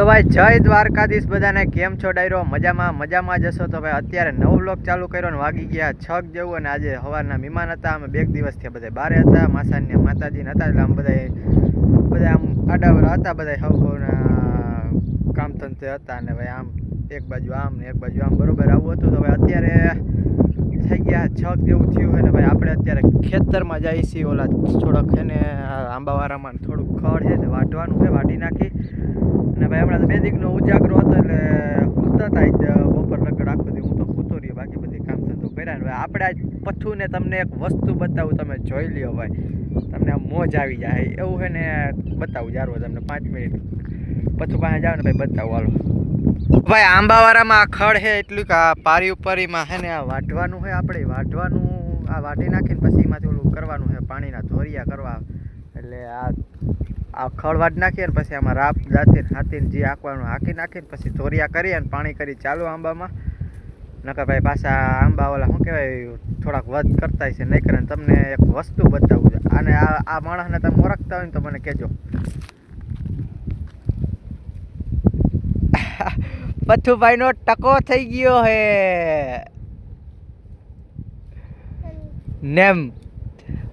તો ભાઈ, જય દ્વારકાધીશ બધાને. કેમ છો ડાયરો? મજામાં? મજામાં જશો તો ભાઈ, અત્યારે નવો બ્લોક ચાલુ કર્યો ને વાગી ગયા છક જેવું અને આજે સવારના મહેમાન હતા. અમે બે દિવસથી બધા બારે હતા. માસાને માતાજીને હતા, એટલે આમ બધા બધા આમ આડાવરા હતા બધા હવના કામ ધંધે હતા અને ભાઈ, આમ એક બાજુ આમ ને એક બાજુ આમ. બરોબર આવું હતું તો ભાઈ, અત્યારે થઈ ગયા, છક જેવું થયું હોય ને ભાઈ આપણે અત્યારે ખેતરમાં જઈએ છીએ ઓલા થોડાક છે ને આંબાવાળામાં થોડુંક ખડ છે, તે વાટવાનું છે, વાટી નાખી. અને ભાઈ હમણાં બે દીકનો ઉજાગરો હતો એટલે સૂતા હતા બપોર લગડ આખો દી. હું તો સૂતો રહ્યો, બાકી બધી કામ ધંધો કર્યા ને. ભાઈ આપણે આજ પથ્થુને તમને એક વસ્તુ બતાવું, તમે જોઈ લ્યો ભાઈ. તમને આમ મોજ આવી જાય. એવું છે ને, બતાવું જારો તમને પાંચ મિનિટ. પથ્થુ પાસે જાઓ ને ભાઈ બતાવું, હાલો. ભાઈ આંબાવાળામાં આ ખડ છે, એટલું કે આ પારી ઉપરીમાં છે ને આ વાઢવાનું છે આપણે વાઢવાનું આ વાઢી નાખીને પછી એમાંથી ઓલું કરવાનું છે, પાણીના ધોરિયા કરવા. એટલે આ આ ખડ વાઢ નાખીએ ને પછી આમાં રાપ જાતી હાથીને જે હાંકવાનું હાંકી નાખીને પછી ધોરિયા કરીએ અને પાણી કરી ચાલુ આંબામાં. નકર ભાઈ, પાછા આંબા ઓલા શું કહેવાય, થોડાક વધ કરતા છે નહીં કરે તમને એક વસ્તુ બતાવું છે. અને આ આ માણસને તમે ઓળખતા હોય ને તો મને કહેજો. પથ્થુભાઈ નો ટકો થઈ ગયો હે. નેમ.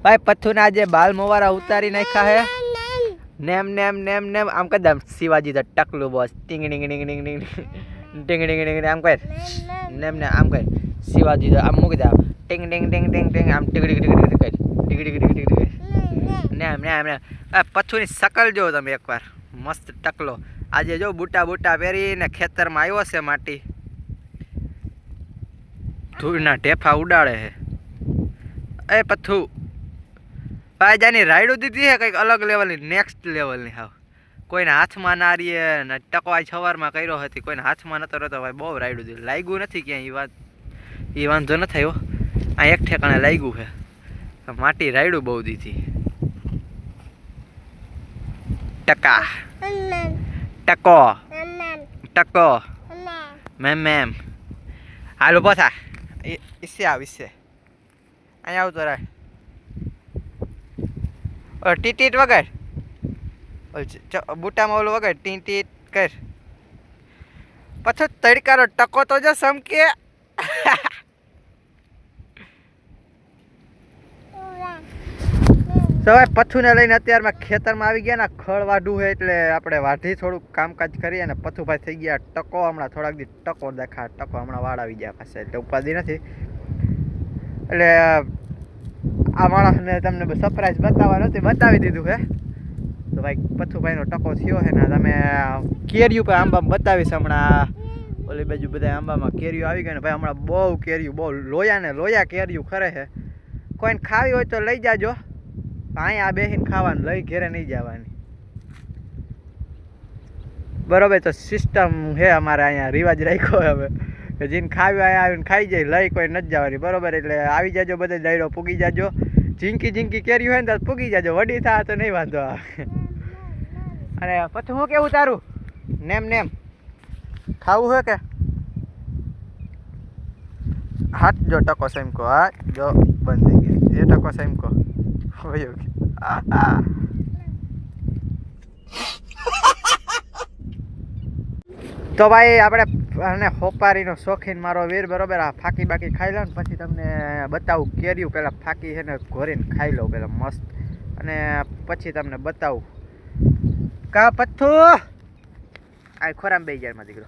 ભાઈ પથ્થુના જે બાલ મોવારા ઉતારી નાખ્યા હે. નેમ નેમ નેમ નેમ. આમ કર દમ શિવાજી તો ટકલું બસ. ટીંગ ડીંગ ડીંગ ડીંગ ડીંગ ટીંગ ડીંગ ડીંગ આમ કર. નેમ ને આમ કર. શિવાજી તો આમ મૂકી દે. ટીંગ ટીંગ ટીંગ ડીંગ ટીંગ. આમ ટીકડી ટીકડી ટીકડી કર ટીકડી ટીકડી ટીકડી નેમ નેમ નેમ. પથ્થુની શકલ જો તમે એકવાર. મસ્ત ટકલો. આજે જો બુટા બુટા પહેરીને ખેતરમાં આવ્યો છે માટી. ધૂળના ઢેફા ઉડાડે છે. એ પથ્થુ. જાની રાયડું દીધી છે કંઈક અલગ લેવલની નેક્સ્ટ લેવલની હાવ. કોઈના હાથમાં ના રહીએ ને ટકવાય સવારમાં કર્યો હતી કોઈના હાથમાં નતો રહેતો, ભાઈ બહુ રાયડું દીધું. લાગ્યું નથી ક્યાંય એ વાત. એ વાંધો ન થયો આ એક ઠેકાણે લાગ્યું છે. માટી રાયડું બહુ દીધી. ટકા. टक्को टक्को मैम मैम आलू पोसा इससे आओ इससे आओ तो और टीट टीट वगैरह बूटा मोल वगैरह टी टीट कर पछ तड़का रो टको तो जो समके તો હવે પથ્થુને લઈને અત્યારમાં ખેતરમાં આવી ગયા ને ખળ વાઢું છે એટલે આપણે વાઢી થોડુંક કામકાજ કરીએ અને પથ્થુભાઈ થઈ ગયા. ટકો હમણાં થોડાક દી ટકો દેખા, ટકો હમણાં વાળ આવી ગયા પાસે એટલે ઉપાધિ નથી. એટલે, આ માણસને તમને સરપ્રાઈઝ બતાવવા નથી, બતાવી દીધું છે. તો ભાઈ પથ્થુભાઈનો ટકો થયો છે ને તમે કેરી પર આંબામાં બતાવીશ હમણાં. ઓલી બાજુ બધા આંબામાં કેરીઓ આવી ગઈ ને ભાઈ, હમણાં બહુ કેરીયું બહુ લોયા ને લોયા કેરીયું ખરે છે. કોઈને ખાવી હોય તો લઈ જાજો. અહીંયા બેસીને ખાવાનું લઈ ઘેરે નહીં જવાની. બરોબર, તો સિસ્ટમ છે અમારે અહીંયા, રિવાજ રાખ્યો હવે. કે જીને ખાવી હોય, આવીને ખાઈ જાય, લઈ કોઈ નથી જવાની. બરોબર, એટલે આવી જાજો બધે ડાયરો પૂગી જાજો. ઝીંકી ઝીંકી કેરી હોય ને તો પૂગી જાજો. વડી થાય તો નહીં વાંધો આવે. અને પછી હું કેવું તારું? નેમ નેમ. ખાવું હોય કે? હાથ જો ટકો સેમકો હા? જો બંધ થઈ ગયો. એ ટકો સેમકો વયો તો ભાઈ, આપણે અને હોપારીનો શોખીન મારો વીર, બરોબર? આ ફાકી બાકી ખાઈ લો ને પછી તમને બતાવું કેર્યું પહેલાં ફાકી છે ને ઘોરીને ખાઈ લો પહેલાં મસ્ત. અને પછી તમને બતાવું. કા પથ્થુ? આ ખોરામ બે જાય માં દીકરો.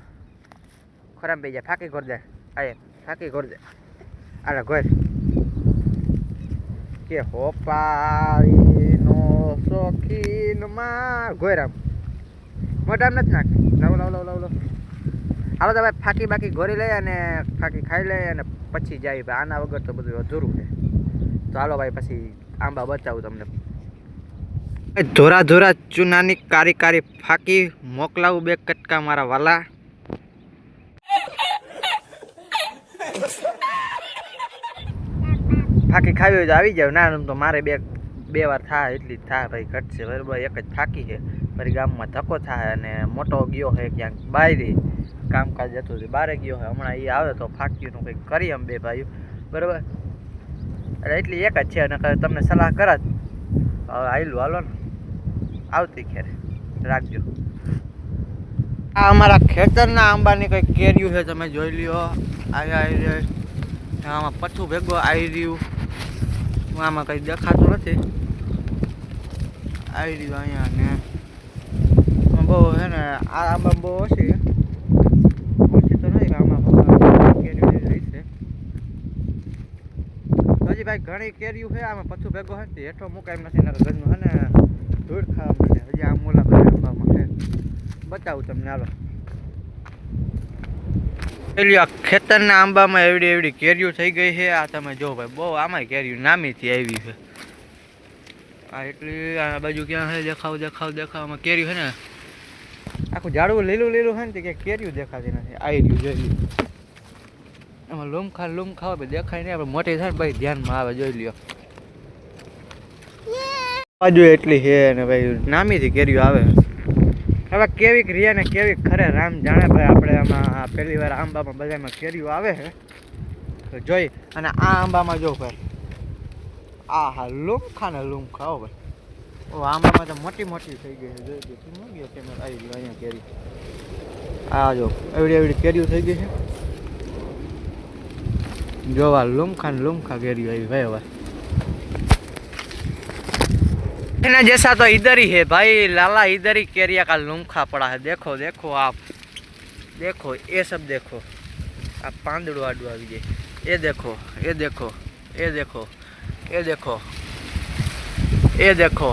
ખોરામ બે જાય ફાકી ઘોર દે. આ ફાકી ઘોર દે. આલે ઘોર. કે હોપારીનો શોખીનમાં ઘોરામ મોઢામ નથી નાખ લાવ લાવ લાવ લાવ હાલો તો ભાઈ ફાકી બાકી ઘોરી લઈએ અને ફાકી ખાઈ લઈએ અને પછી જાય ભાઈ. આના વગર તો બધું અધૂરું છે. તો હાલો ભાઈ, પછી આંબા બતાવું તમને. ધોરા ધોરા ચૂનાની કારી કારી ફાકી મોકલાવું બે કટકા મારા વાલા. ફાકી ખાવી હોય તો આવી જાવ. ના તો મારે બે બે વાર થાય, એટલી જ થાય ભાઈ, ઘટશે. બરાબર એક જ ફાકી છે. ફરી ગામમાં ધક્કો થાય અને મોટો ગયો છે ક્યાંક બાયરી. કામકાજ જતું હતું બારે ગયો હોય હમણાં એ આવે તો ફાકીનું કંઈક કરીએ અમે બે ભાઈઓ. બરાબર? એટલે એટલી એક જ છે. અને તમને સલાહ કરત હવે આવેલું હાલો ને. આવતી ખેરે. રાખજો. આ અમારા ખેતરના આંબાની કંઈક કેર્યું છે, તમે જોઈ લ્યો. આવી આવી આમાં પથ્થું ભેગો આવી રહ્યું. આમાં કંઈ દેખાતું નથી. આવી રહ્યું અહીંયા ને. બહુ છે ને, આ આંબા બહુ ઓછી. ઓછી તો નથી આમાં કેરીઓ છે. હજી ભાઈ ઘણી કેરીઓ છે, આમાં પથ્થું ભેગો હતી હેઠો મુકાય નથી ને ઘરનું હે ને, ધૂળ ખાવા માટે. હજી આમ મોલા બધા આંબામાં બતાવું તમને, હાલો. પેલી આ ખેતરના આંબામાં એવડી એવડી કેરીઓ થઈ ગઈ છે. આ તમે જો ભાઈ બહુ આમાં કેરીઓ નામીથી આવી છે. આ એટલી આ બાજુ ક્યાં છે? દેખાવ દેખાવ દેખાવમાં કેરી છે ને આખું ઝાડવું લીલું લીલું છે ને તે કે કેરીઓ દેખાતી નથી. આવી રહ્યું જોઈ લ્યો એમાં લૂમખા લૂમખા હોય દેખાય નહીં આપણે મોટી થાય ને ભાઈ ધ્યાનમાં આવે જોઈ લ્યો. બાજુ એટલી છે ને ભાઈ નામીથી કેરીઓ આવે. હવે કેવીક રિયા ને કેવીક ખરે રામ જાણે ભાઈ આપણે આમાં પહેલી વાર આંબામાં બધામાં કેરીઓ આવે છે તો જોઈ, અને આ આંબામાં જો ભાઈ, આ હા લૂમખા ને લૂમખા હો ભાઈ. ઓ આંબામાં તો મોટી મોટી થઈ ગઈ છે. જોઈ ગઈ ન ગયો કેમેરા આવી ગયો અહીંયા કેરી. આ જો, એવડી એવડી કેરીઓ થઈ ગઈ છે. જોવા લૂમખા ને લૂમખા કેરીઓ આવી ભાઈ હવે. इतना जैसा तो इधर ही है भाई लाला इधर ही केरिया का लूमखा पड़ा है देखो देखो आप देखो ये सब देखो आप પાંદડું આડું આવી જાય એ દેખો એ દેખો એ દેખો એ દેખો એ દેખો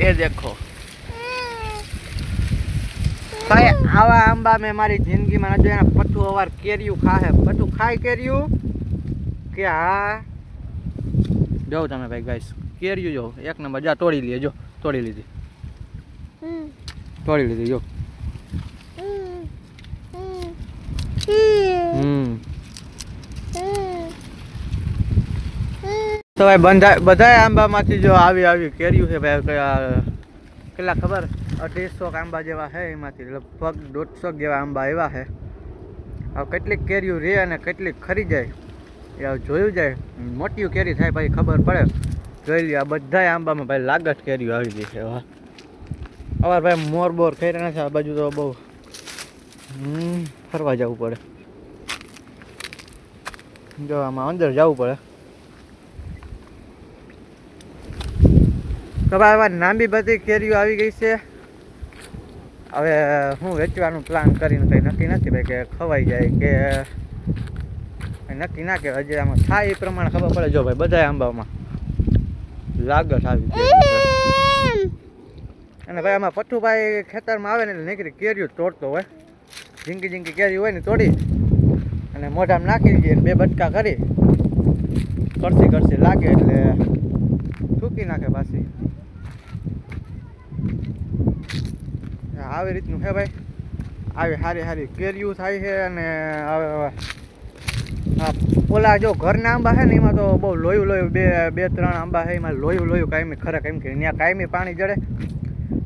એ દેખો ભાઈ આવા આંબા મેં મારી જિંદગીમાં નથી જોયા પઠ્ઠું અવાર કેરીયું ખાહે પઠ્ઠું ખાય કેરીયું કે હા જોઉં તમે ભાઈ ગાઈસ કેરીયું જો એક નંબર. જા તોડી લે જો તોડી લીધી. તોડી લીધી જો. તો ભાઈ બંધા બધાય આંબામાંથી જો આવી આવી કેરીયું છે ભાઈ કેટલા ખબર? અઢીસો આંબા જેવા છે એમાંથી લગભગ દોઢસો જેવા આંબા એવા છે. હવે કેટલીક કેરીઓ રહે અને કેટલીક ખરી જાય. એ જોયું જાય. મોટી કેરી થાય પછી ખબર પડે. જોઈ લ્યો આ બધાય આંબામાં ભાઈ લાગત કેરીઓ આવી ગઈ છે હવે અવાર ભાઈ મોર બોર રહ્યા છે આ બાજુ તો બહુ. હમ, ફરવા જવું પડે. જો, આમાં અંદર જવું પડે. તો ભાઈ આવા લાંબી બધી કેરીઓ આવી ગઈ છે. હવે, હું વેચવાનું પ્લાન કરીને કંઈ નક્કી નથી ભાઈ કે ખવાઈ જાય કે નક્કી ના કે હજી આમાં થાય એ પ્રમાણે ખબર પડે. જો ભાઈ બધા આંબામાં. લાગત આવી અને ભાઈ આમાં પઠ્ઠુભાઈ ખેતરમાં આવે ને એટલે નીકળી કેરીઓ તોડતો હોય. ઝીંકી ઝીંકી કેરી હોય ને તોડી. અને મોઢામાં નાખી દઈએ બે બટકા કરી. કરસી કરસી લાગે એટલે થૂકી નાખે પાછી. આવી રીતનું છે ભાઈ. આવી સારી સારી કેરીઓ થાય છે અને હવે ઓલા જો ઘરના આંબા છે ને, એમાં તો બહુ લોયું લોયું બે બે, ત્રણ આંબા છે, એમાં લોયું લોયું કાયમી ખરે કેમ કે ત્યાં કાયમી પાણી જડે.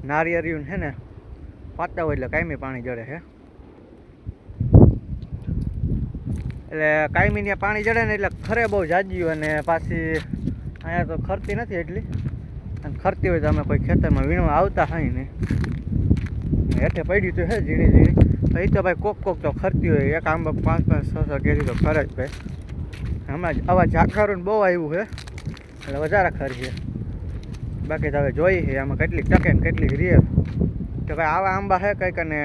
નારિયેરિયું છે ને, પાતા હોય એટલે કાયમી પાણી જડે છે એટલે કાયમી ત્યાં પાણી જડે ને એટલે ખરે બહુ જાજ્યું અને પાછી અહીંયા તો ખરતી નથી એટલી. અને ખરતી હોય તો અમે કોઈ ખેતરમાં વીણવા આવતા હોય ને. હેઠે પડ્યું તો છે ઝીણી ઝીણી. તો તો ભાઈ કોક કોક તો ખરતી હોય. એક આંબા પાંચ પાંચ છ કેરી તો ખરે જ ભાઈ. હમણાં આવા ઝાખરું બહુ આવ્યું છે એટલે વધારે ખરી છે બાકી તો હવે જોઈ છે આમાં કેટલીક ટકે ને કેટલીક રીએ તો ભાઈ આવા આંબા છે કંઈક અને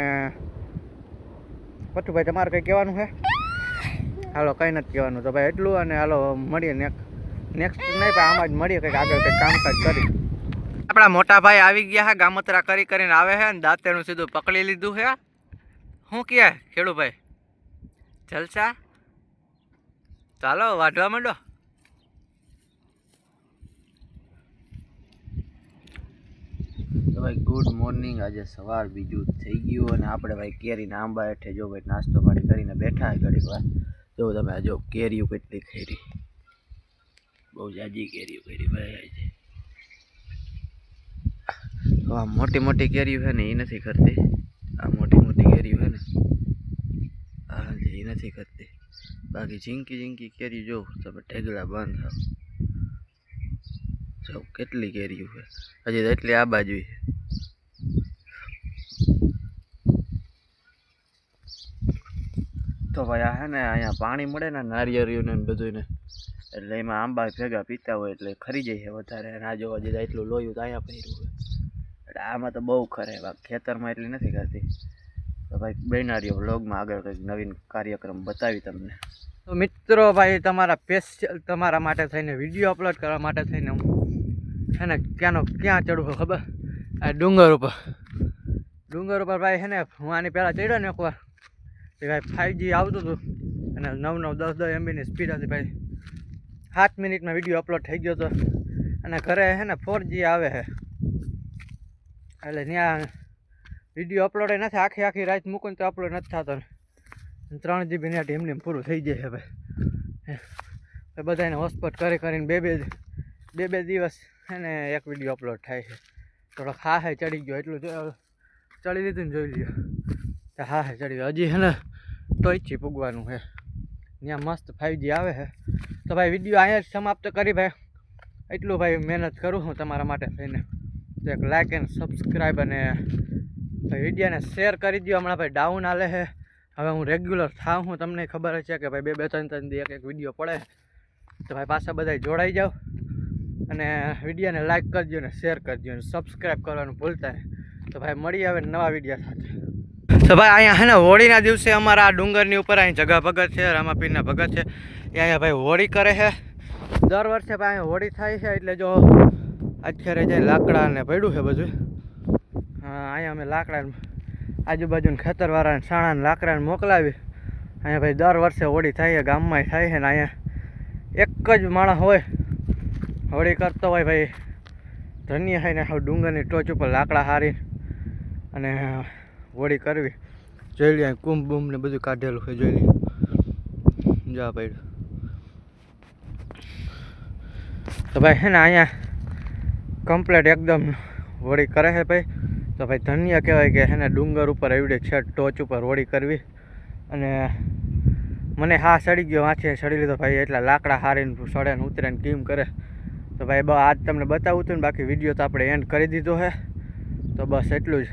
ભાઈ તમારે કંઈ કહેવાનું છે હાલો, કંઈ નથી કહેવાનું. તો ભાઈ એટલું અને હાલો, મળીએ નેક્સ્ટ નેક્સ્ટ નહીં, પણ આમાં જ મળીએ કંઈક આગળ કંઈક કામકાજ કરી. આપણા મોટા ભાઈ આવી ગયા છે ગામતરા કરી કરીને આવે છે અને દાંતેનું સીધું પકડી લીધું છે શું કહે ખેડૂભાઈ જલસા? ચાલો, વાઢવા માંડો. ભાઈ ગુડ મોર્નિંગ આજે સવાર બીજું થઈ ગયું અને આપણે ભાઈ કેરીના આંબા હેઠે જો ભાઈ નાસ્તો પાણી કરીને બેઠા ઘડીક વાર. જો તમે આજો કેરીઓ કેટલી ખેરી બહુ જાજી કેરીઓ કરી ભાઈ મોટી મોટી કેરીઓ છે ને એ નથી કરતી આ મોટી નથી કરતી. બાકી ઝીંકી ઝીંકી કેરી જોઉં, તમે ઢેગલા બંધ જો, કેટલી કેરીઓ છે? હજી એટલી આ બાજુ છે. તો ભાઈ આ હે ને, અહીંયા પાણી મળે ને, નારિયેળીઓને બધુંને એટલે એમાં આંબા ભેગા પીતા હોય એટલે ખરી જાય વધારે. આ જોવા જતા એટલું લોયું તો અહીંયા પહેર્યું હોય. એટલે આમાં તો બહુ ખરે ખેતરમાં એટલી નથી કરતી. તો ભાઈ બેનારીઓ વ્લોગમાં આગળ કંઈક નવીન કાર્યક્રમ બતાવી તમને. તો મિત્રો ભાઈ, તમારા સ્પેશિયલ તમારા માટે થઈને વીડિયો અપલોડ કરવા માટે થઈને હું છે ને ક્યાંનો ક્યાં ચડવું ખબર? આ ડુંગર ઉપર. ડુંગર ઉપર ભાઈ છે ને હું આની પહેલાં ચડ્યો ને એકવાર. તે ભાઈ ફાઇવજી આવતું હતું અને નવ નવ દસ દસ એમબીની સ્પીડ હતી ભાઈ. સાત મિનિટમાં વીડિયો અપલોડ થઈ ગયો હતો અને ઘરે છે ને ફોર આવે છે. એટલે ત્યાં વીડિયો અપલોડ નથી, આખી આખી રાત મૂકું તો અપલોડ નથી થતો ત્રણ જીબી નેટ એમને એમ પૂરું થઈ જાય એ બધાને હોસ્પોટ કરી કરીને બે બે બે બે દિવસ એને એક વીડિયો અપલોડ થાય છે. થોડોક હા હે ચડી ગયો, એટલું ચડી લીધું ને જોઈ લ્યો. તો હા હે ચડી ગયો. હજી હે ને ટોયચી પૂગવાનું છે ત્યાં મસ્ત ફાઇવજી આવે છે તો ભાઈ વીડિયો અહીંયા જ સમાપ્ત કરી ભાઈ. એટલું ભાઈ મહેનત કરું હું તમારા માટે થઈને. તો એક લાઇક એન્ડ સબસ્ક્રાઈબ અને ભાઈ વિડીયાને શેર કરી દો હમણાં ભાઈ ડાઉન આલે છે. હવે હું રેગ્યુલર થાવ. હું તમને ખબર છે કે ભાઈ બે બે ત્રણ ત્રણ એક એક વીડિયો પડે. તો ભાઈ પાછા બધા જોડાઈ જાઓ. અને વિડીયોને લાઈક કરજો ને શેર કરજો અને સબસ્ક્રાઈબ કરવાનું ભૂલતા નહીં. તો ભાઈ મળી આવે નવા વીડિયો સાથે. તો ભાઈ અહીંયા હે ને હોળીના દિવસે અમારા આ ડુંગરની ઉપર અહીં જગા ભગત છે, રામાપીરના ભગત છે. એ અહીંયા ભાઈ હોળી કરે છે. દર વર્ષે ભાઈ અહીંયા હોળી થાય છે. એટલે જો અત્યારે જે લાકડા ને પડ્યું છે બધું. અહીંયા અમે લાકડા આજુબાજુના ખેતરવાળાને, સાણાને, લાકડાને મોકલાવી. અહીંયા ભાઈ દર વર્ષે હોળી થાય ગામમાં થાય છે ને અહીંયા એક જ માણસ હોય. હોળી કરતો હોય ભાઈ. ધન્ય થાય ને હવે ડુંગરની ટોચ ઉપર લાકડા હારી અને હોળી કરવી. જોઈ લઈએ કુંભ બુંભ ને બધું કાઢેલું છે, જોઈ લઈએ જા ભાઈ. તો ભાઈ છે ને, અહીંયા કમ્પ્લેટ એકદમ હોળી કરે છે ભાઈ. તો ભાઈ ધન્ય કહેવાય કે હે ને ડુંગર ઉપર એવડે છે ટોચ ઉપર હોળી કરવી. અને મને હા સડી ગયો વાંચે સડી લીધો ભાઈ, એટલા લાકડા હારીને સડે ને ઉતરે ને કેમ કરે. તો ભાઈ આજ તમને બતાવું હતું ને બાકી વીડિયો તો આપણે એન્ડ કરી દીધો છે તો બસ એટલું જ.